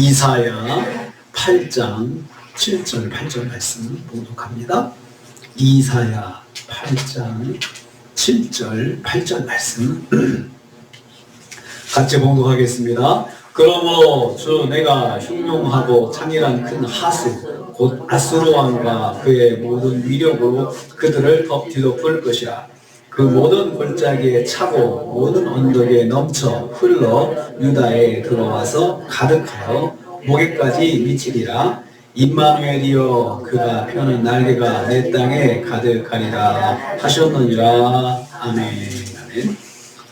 이사야 8장 7절 8절 말씀 봉독합니다. 이사야 8장 7절 8절 말씀 같이 봉독하겠습니다. 그러므로 주 내가 흉용하고 창이란 큰 하수 곧 아수르 왕과 그의 모든 위력으로 그들을 덮 뒤덮을 것이라. 그 모든 골짜기에 차고 모든 언덕에 넘쳐 흘러 유다에 들어와서 가득하여 목에까지 미치리라. 임마누엘이여 그가 펴는 날개가 내 땅에 가득하리라 하셨느니라. 아멘. 아멘.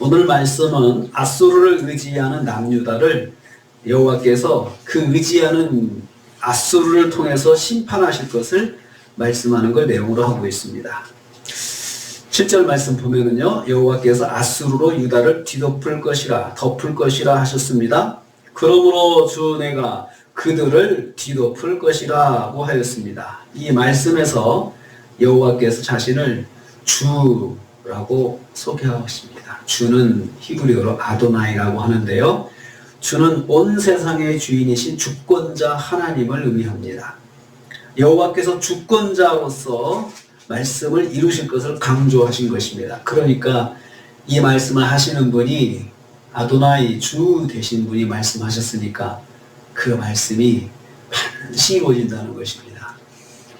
오늘 말씀은 아수르를 의지하는 남유다를 여호와께서 그 의지하는 아수르를 통해서 심판하실 것을 말씀하는 걸 내용으로 하고 있습니다. 7절 말씀 보면은요, 여호와께서 아수르로 유다를 뒤덮을 것이라, 덮을 것이라 하셨습니다. 그러므로 주 내가 그들을 뒤덮을 것이라고 하였습니다. 이 말씀에서 여호와께서 자신을 주라고 소개하십니다. 주는 히브리어로 아도나이라고 하는데요. 주는 온 세상의 주인이신 주권자 하나님을 의미합니다. 여호와께서 주권자로서 말씀을 이루실 것을 강조하신 것입니다. 그러니까 이 말씀을 하시는 분이 아도나이 주 되신 분이 말씀하셨으니까 그 말씀이 반드시 이루어진다는 것입니다.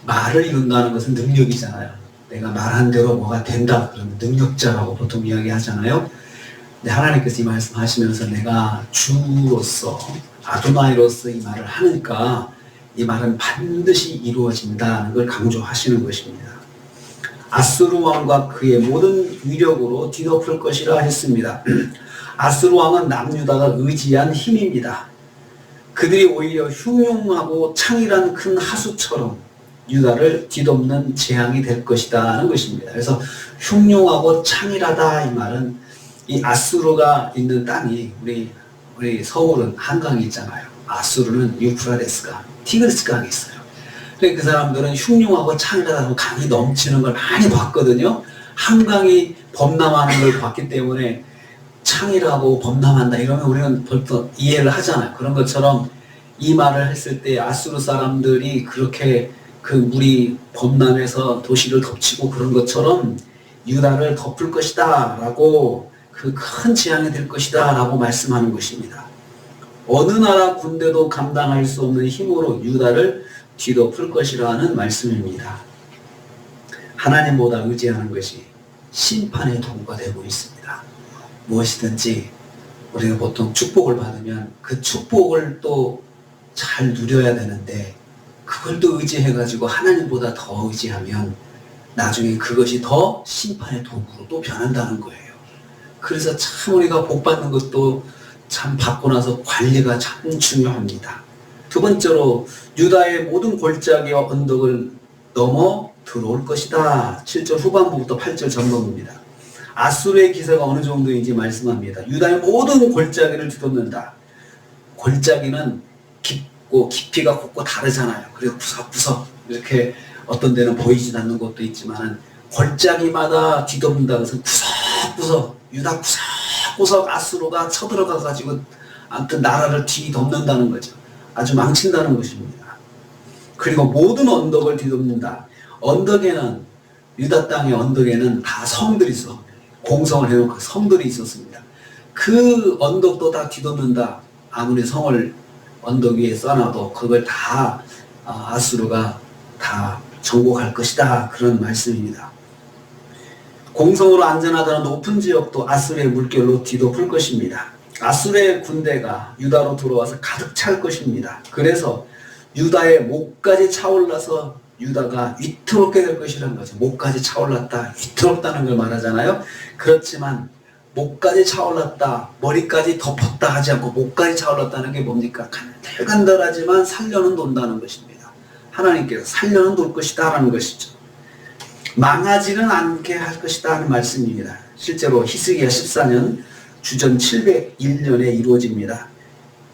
말을 이룬다는 것은 능력이잖아요. 내가 말한 대로 뭐가 된다. 그러면 능력자라고 보통 이야기하잖아요. 근데 하나님께서 이 말씀 하시면서 내가 주로서 아도나이로서 이 말을 하니까 이 말은 반드시 이루어진다는 걸 강조하시는 것입니다. 아스루 왕과 그의 모든 위력으로 뒤덮을 것이라 했습니다. 아스루 왕은 남유다가 의지한 힘입니다. 그들이 오히려 흉용하고 창이란 큰 하수처럼 유다를 뒤덮는 재앙이 될 것이다는 것입니다. 그래서 흉용하고 창이라다 이 말은 이 아수르가 있는 땅이 우리 우리 서울은 한강이 있잖아요. 아수르는 유프라데스가 티그리스 강이 있어요. 그 사람들은 흉흉하고 창이라고 강이 넘치는 걸 많이 봤거든요. 한강이 범람하는 걸 봤기 때문에 창이라고 범람한다 이러면 우리는 벌써 이해를 하잖아요. 그런 것처럼 이 말을 했을 때 아수르 사람들이 그렇게 그 물이 범람해서 도시를 덮치고 그런 것처럼 유다를 덮을 것이다 라고 그 큰 재앙이 될 것이다 라고 말씀하는 것입니다. 어느 나라 군대도 감당할 수 없는 힘으로 유다를 뒤덮을 것이라는 말씀입니다. 하나님보다 의지하는 것이 심판의 도구가 되고 있습니다. 무엇이든지 우리가 보통 축복을 받으면 그 축복을 또 잘 누려야 되는데 그걸 또 의지해가지고 하나님보다 더 의지하면 나중에 그것이 더 심판의 도구로 또 변한다는 거예요. 그래서 참 우리가 복 받는 것도 참 받고 나서 관리가 참 중요합니다. 두 번째로 유다의 모든 골짜기와 언덕을 넘어 들어올 것이다. 7절 후반부부터 8절 전반부입니다. 아수르의 기세가 어느 정도인지 말씀합니다. 유다의 모든 골짜기를 뒤덮는다. 골짜기는 깊고 깊이가 곱고 다르잖아요. 그래서 구석구석 이렇게 어떤 데는 보이지 않는 곳도 있지만 골짜기마다 뒤덮는다 그래서 구석구석 유다 구석구석 아수르가 쳐들어가 가지고 아무튼 나라를 뒤덮는다는 거죠. 아주 망친다는 것입니다. 그리고 모든 언덕을 뒤덮는다. 언덕에는 유다 땅의 언덕에는 다 성들이 있어. 공성을 해놓고 성들이 있었습니다. 그 언덕도 다 뒤덮는다. 아무리 성을 언덕 위에 써놔도 그걸 다 아, 아수르가 다 정복할 것이다. 그런 말씀입니다. 공성으로 안전하다는 높은 지역도 아수르의 물결로 뒤덮을 것입니다. 아수르의 군대가 유다로 들어와서 가득 찰 것입니다. 그래서 유다의 목까지 차올라서 유다가 위태롭게 될 것이라는 거죠. 목까지 차올랐다. 위태롭다는 걸 말하잖아요. 그렇지만 목까지 차올랐다. 머리까지 덮었다 하지 않고 목까지 차올랐다는 게 뭡니까? 간들간들하지만 살려는 돈다는 것입니다. 하나님께서 살려는 돌 것이다 라는 것이죠. 망하지는 않게 할 것이다 하는 말씀입니다. 실제로 히스기야 14년 주전 701년에 이루어집니다.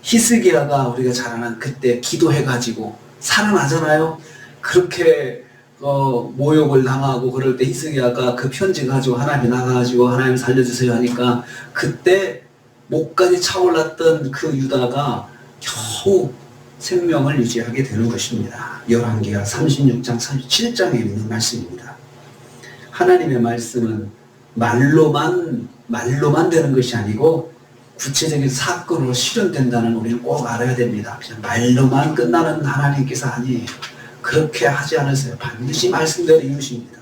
히스기야가 우리가 잘 아는 그때 기도해가지고 살아나잖아요. 그렇게 어, 모욕을 당하고 그럴 때 히스기야가 그 편지 가지고 하나님 나가가지고 하나님 살려주세요 하니까 그때 목까지 차올랐던 그 유다가 겨우 생명을 유지하게 되는 것입니다. 열왕기하 36장 37장에 있는 말씀입니다. 하나님의 말씀은 말로만 말로만 되는 것이 아니고 구체적인 사건으로 실현된다는 우리는 꼭 알아야 됩니다. 그냥 말로만 끝나는 하나님께서 아니에요. 그렇게 하지 않으세요. 반드시 말씀대로 이루십니다.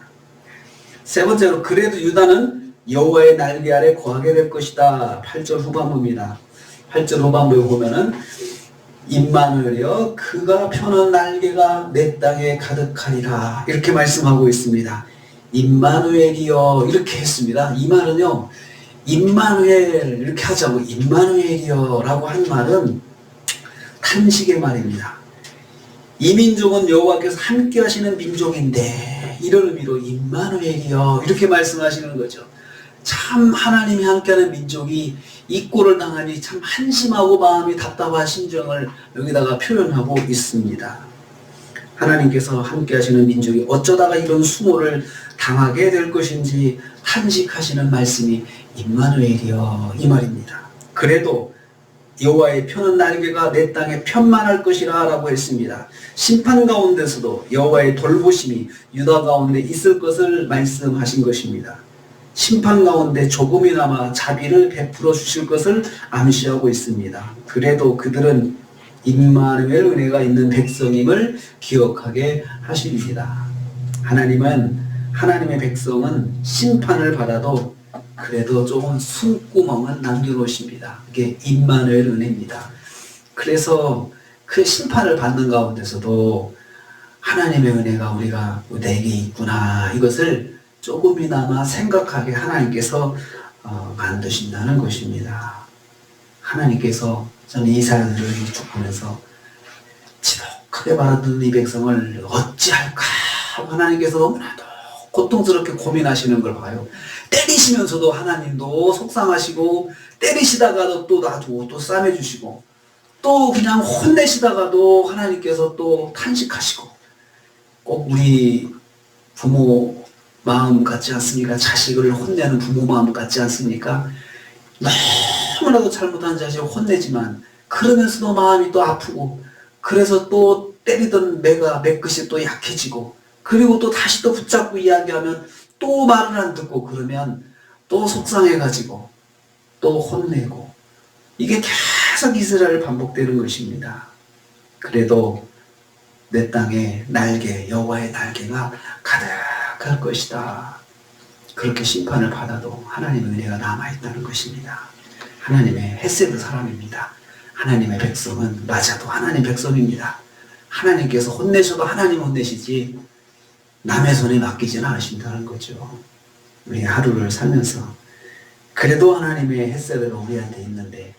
세 번째로 그래도 유다는 여호와의 날개 아래 거하게 될 것이다. 8절 후반부입니다. 8절 후반부에 보면은 임마누엘이여 그가 펴는 날개가 내 땅에 가득하리라 이렇게 말씀하고 있습니다. 임마누엘이여 이렇게 했습니다. 이 말은요 임마누엘 이렇게 하자고 임마누엘이여라고 한 말은 탄식의 말입니다. 이 민족은 여호와께서 함께 하시는 민족인데 이런 의미로 임마누엘이여 이렇게 말씀하시는 거죠. 참 하나님이 함께하는 민족이 이 꼴을 당하니 참 한심하고 마음이 답답한 심정을 여기다가 표현하고 있습니다. 하나님께서 함께 하시는 민족이 어쩌다가 이런 수모를 당하게 될 것인지 탄식하시는 말씀이 임마누엘이여 이 말입니다. 그래도 여호와의 펴는 날개가 내 땅에 편만할 것이라라고 했습니다. 심판 가운데서도 여호와의 돌보심이 유다 가운데 있을 것을 말씀하신 것입니다. 심판 가운데 조금이나마 자비를 베풀어 주실 것을 암시하고 있습니다. 그래도 그들은 임마누엘 은혜가 있는 백성임을 기억하게 하십니다. 하나님은 하나님의 백성은 심판을 받아도 그래도 조금 숨구멍은 남겨놓으십니다. 그게 임마누엘 은혜입니다. 그래서 그 심판을 받는 가운데서도 하나님의 은혜가 우리가 내게 있구나 이것을 조금이나마 생각하게 하나님께서 어, 만드신다는 것입니다. 하나님께서 저는 이 사연을 쭉 보면서 지독하게 받은 이 백성을 어찌할까 하나님께서 너무나도 고통스럽게 고민하시는 걸 봐요. 때리시면서도 하나님도 속상하시고 때리시다가도 또 놔두고 또 싸매주시고 또 그냥 혼내시다가도 하나님께서 또 탄식하시고 꼭 우리 부모 마음 같지 않습니까? 자식을 혼내는 부모 마음 같지 않습니까? 너무 나도 잘못한 자식을 혼내지만 그러면서도 마음이 또 아프고 그래서 또 때리던 매가 매끝이 또 약해지고 그리고 또 다시 또 붙잡고 이야기하면 또 말을 안 듣고 그러면 또 속상해가지고 또 혼내고 이게 계속 이스라엘 반복되는 것입니다. 그래도 내 땅에 날개 여호와의 날개가 가득할 것이다. 그렇게 심판을 받아도 하나님의 은혜가 남아 있다는 것입니다. 하나님의 헤세드 사람입니다. 하나님의 백성은 맞아도 하나님 백성입니다. 하나님께서 혼내셔도 하나님 혼내시지 남의 손에 맡기지는 않으신다는 거죠. 우리 하루를 살면서 그래도 하나님의 햇새가 우리한테 있는데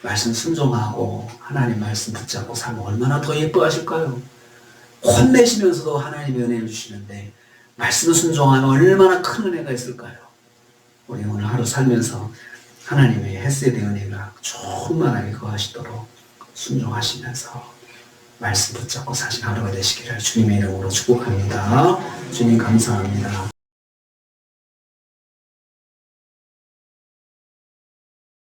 말씀 순종하고 하나님 말씀 붙잡고 살면 얼마나 더 예뻐하실까요? 혼내시면서도 하나님의 은혜를 주시는데 말씀 순종하면 얼마나 큰 은혜가 있을까요? 우리 오늘 하루 살면서 하나님의 햇새의 은혜가 충만하게 거하시도록 순종하시면서 말씀 붙잡고 사신 하루가 되시기를 주님의 이름으로 축복합니다. 주님 감사합니다.